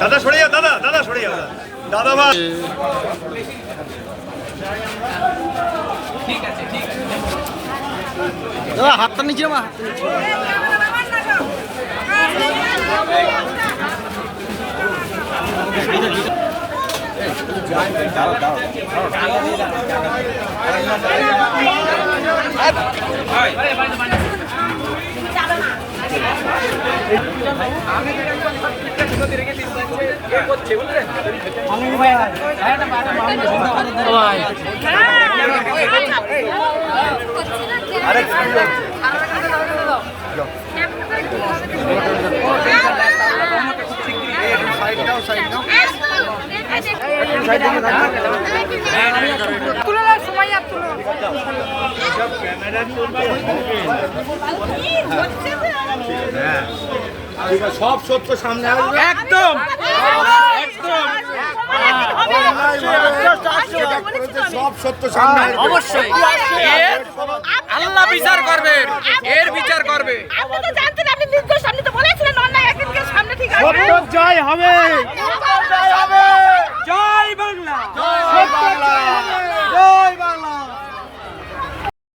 দাদা সরে যাও দাদা দাদা সরে যাও দাদা। ভাই দাদা হাতটা নিচে মা নিচে। তুলে আর তুলো সব সত্য সামনে আসবে। একদম। সব সত্য সামনে অবশ্যই। আল্লাহ বিচার করবে। এর বিচার করবে। জয় হবে। জয় বাংলা।